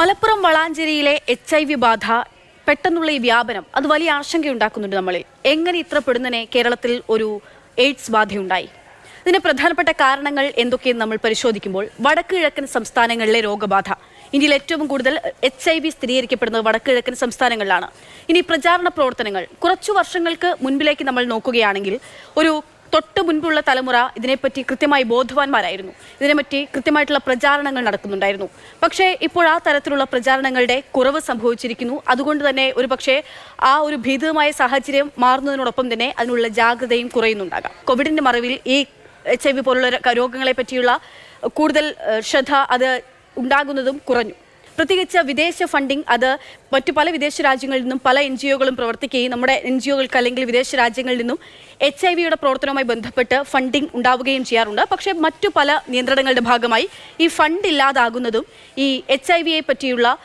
മലപ്പുറം വളാഞ്ചേരിയിലെ H I V ബാധ പെട്ടെന്നുള്ള ഈ വ്യാപനം അത് വലിയ ആശങ്കയുണ്ടാക്കുന്നുണ്ട് നമ്മളിൽ. എങ്ങനെ ഇത്ര പെടുന്നതിനെ കേരളത്തിൽ ഒരു എയ്ഡ്സ് ബാധയുണ്ടായി? ഇതിന് പ്രധാനപ്പെട്ട കാരണങ്ങൾ എന്തൊക്കെയെന്ന് നമ്മൾ പരിശോധിക്കുമ്പോൾ വടക്ക് കിഴക്കൻ സംസ്ഥാനങ്ങളിലെ രോഗബാധ. ഇന്ത്യയിൽ ഏറ്റവും കൂടുതൽ എച്ച് ഐ വി സ്ഥിരീകരിക്കപ്പെടുന്നത് വടക്ക് കിഴക്കൻ സംസ്ഥാനങ്ങളിലാണ്. ഇനി പ്രചാരണ പ്രവർത്തനങ്ങൾ. കുറച്ചു വർഷങ്ങൾക്ക് മുൻപിലേക്ക് നമ്മൾ നോക്കുകയാണെങ്കിൽ ഒരു തൊട്ട് മുൻപുള്ള തലമുറ ഇതിനെപ്പറ്റി കൃത്യമായി ബോധവാന്മാരായിരുന്നു. ഇതിനെപ്പറ്റി കൃത്യമായിട്ടുള്ള പ്രചാരണങ്ങൾ നടക്കുന്നുണ്ടായിരുന്നു. പക്ഷേ ഇപ്പോൾ ആ തരത്തിലുള്ള പ്രചാരണങ്ങളുടെ കുറവ് സംഭവിച്ചിരിക്കുന്നു. അതുകൊണ്ട് തന്നെ ഒരു ആ ഒരു ഭീതമായ സാഹചര്യം മാറുന്നതിനോടൊപ്പം തന്നെ അതിനുള്ള ജാഗ്രതയും കുറയുന്നുണ്ടാകാം. കോവിഡിന്റെ മറവിൽ ഈ എച്ച് ഐ വി പോലുള്ള രോഗങ്ങളെ പറ്റിയുള്ള കൂടുതൽ ശ്രദ്ധ അത് ഉണ്ടാകുന്നതും കുറഞ്ഞു. പ്രത്യേകിച്ച് വിദേശ ഫണ്ടിങ് അത് മറ്റു പല വിദേശ രാജ്യങ്ങളിൽ നിന്നും പല എൻ ജി ഒകളും പ്രവർത്തിക്കുകയും നമ്മുടെ എൻ ജി ഒകൾക്ക് അല്ലെങ്കിൽ വിദേശ രാജ്യങ്ങളിൽ നിന്നും എച്ച് ഐ വിയുടെ പ്രവർത്തനവുമായി ബന്ധപ്പെട്ട് ഫണ്ടിങ് ഉണ്ടാവുകയും ചെയ്യാറുണ്ട്. പക്ഷേ മറ്റു പല നിയന്ത്രണങ്ങളുടെ ഭാഗമായി ഈ ഫണ്ട് ഇല്ലാതാകുന്നതും ഈ എച്ച് ഐ വിയെ പറ്റിയുള്ള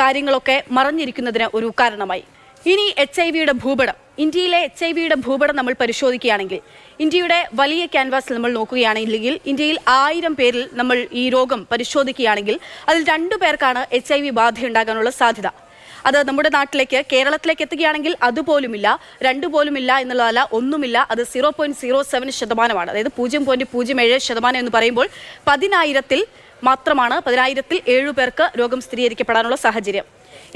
കാര്യങ്ങളൊക്കെ മറഞ്ഞിരിക്കുന്നതിന് ഒരു കാരണമായി. ഇനി എച്ച് ഐ വിയുടെ ഭൂപടം ഇന്ത്യയിലെ എച്ച് ഐ വിയുടെ ഭൂപടം നമ്മൾ പരിശോധിക്കുകയാണെങ്കിൽ ഇന്ത്യയുടെ വലിയ ക്യാൻവാസിൽ നമ്മൾ നോക്കുകയാണെങ്കിൽ ഇന്ത്യയിൽ ആയിരം പേരിൽ നമ്മൾ ഈ രോഗം പരിശോധിക്കുകയാണെങ്കിൽ അതിൽ രണ്ടു പേർക്കാണ് എച്ച് ഐ വി ബാധയുണ്ടാകാനുള്ള സാധ്യത. അത് നമ്മുടെ നാട്ടിലേക്ക് കേരളത്തിലേക്ക് എത്തുകയാണെങ്കിൽ അതുപോലുമില്ല രണ്ടു പോലുമില്ല എന്നുള്ളതല്ല ഒന്നുമില്ല അത് സീറോ പോയിന്റ് സീറോ സെവൻ ശതമാനമാണ്. അതായത് പൂജ്യം പോയിന്റ് പൂജ്യം ഏഴ് ശതമാനം എന്ന് പറയുമ്പോൾ പതിനായിരത്തിൽ മാത്രമാണ് പതിനായിരത്തിൽ ഏഴു പേർക്ക് രോഗം സ്ഥിരീകരിക്കപ്പെടാനുള്ള സാഹചര്യം.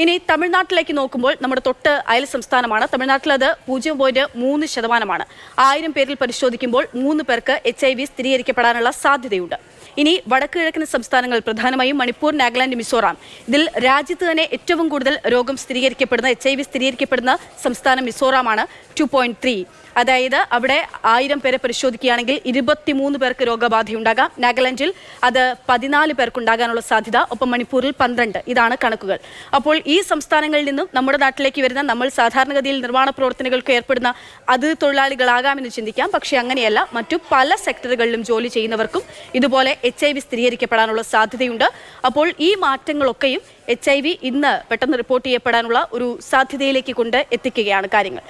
ഇനി തമിഴ്നാട്ടിലേക്ക് നോക്കുമ്പോൾ നമ്മുടെ തൊട്ട് അയൽ സംസ്ഥാനമാണ്. തമിഴ്നാട്ടിൽ അത് പൂജ്യം പോയിന്റ് മൂന്ന് ശതമാനമാണ്. ആയിരം പേരിൽ പരിശോധിക്കുമ്പോൾ മൂന്ന് പേർക്ക് എച്ച് സ്ഥിരീകരിക്കപ്പെടാനുള്ള സാധ്യതയുണ്ട്. ഇനി വടക്ക് കിഴക്കൻ സംസ്ഥാനങ്ങൾ പ്രധാനമായും മണിപ്പൂർ നാഗാലാൻഡ് മിസോറാം. ഇതിൽ രാജ്യത്ത് തന്നെ ഏറ്റവും കൂടുതൽ രോഗം സ്ഥിരീകരിക്കപ്പെടുന്ന എച്ച് ഐ വി സ്ഥിരീകരിക്കപ്പെടുന്ന സംസ്ഥാനം മിസോറാമാണ് ടു പോയിന്റ് ത്രീ അതായത് അവിടെ ആയിരം പേരെ പരിശോധിക്കുകയാണെങ്കിൽ ഇരുപത്തിമൂന്ന് പേർക്ക് രോഗബാധയുണ്ടാകാം. നാഗാലാൻഡിൽ അത് പതിനാല് പേർക്കുണ്ടാകാനുള്ള സാധ്യത ഒപ്പം മണിപ്പൂരിൽ പന്ത്രണ്ട്. ഇതാണ് കണക്കുകൾ. അപ്പോൾ ഈ സംസ്ഥാനങ്ങളിൽ നിന്നും നമ്മുടെ നാട്ടിലേക്ക് വരുന്ന നമ്മൾ സാധാരണഗതിയിൽ നിർമ്മാണ പ്രവർത്തനങ്ങൾക്ക് ഏർപ്പെടുന്ന അതിഥി തൊഴിലാളികളാകാമെന്ന് ചിന്തിക്കാം. പക്ഷേ അങ്ങനെയല്ല മറ്റു പല സെക്ടറുകളിലും ജോലി ചെയ്യുന്നവർക്കും ഇതുപോലെ എച്ച് ഐ വി സ്ഥിരീകരിക്കപ്പെടാനുള്ള സാധ്യതയുണ്ട്. അപ്പോൾ ഈ മാറ്റങ്ങളൊക്കെയും എച്ച് ഐ വി ഇന്ന് പെട്ടെന്ന് റിപ്പോർട്ട് ചെയ്യപ്പെടാനുള്ള ഒരു സാധ്യതയിലേക്ക് കൊണ്ട് എത്തിക്കുകയാണ് കാര്യങ്ങൾ.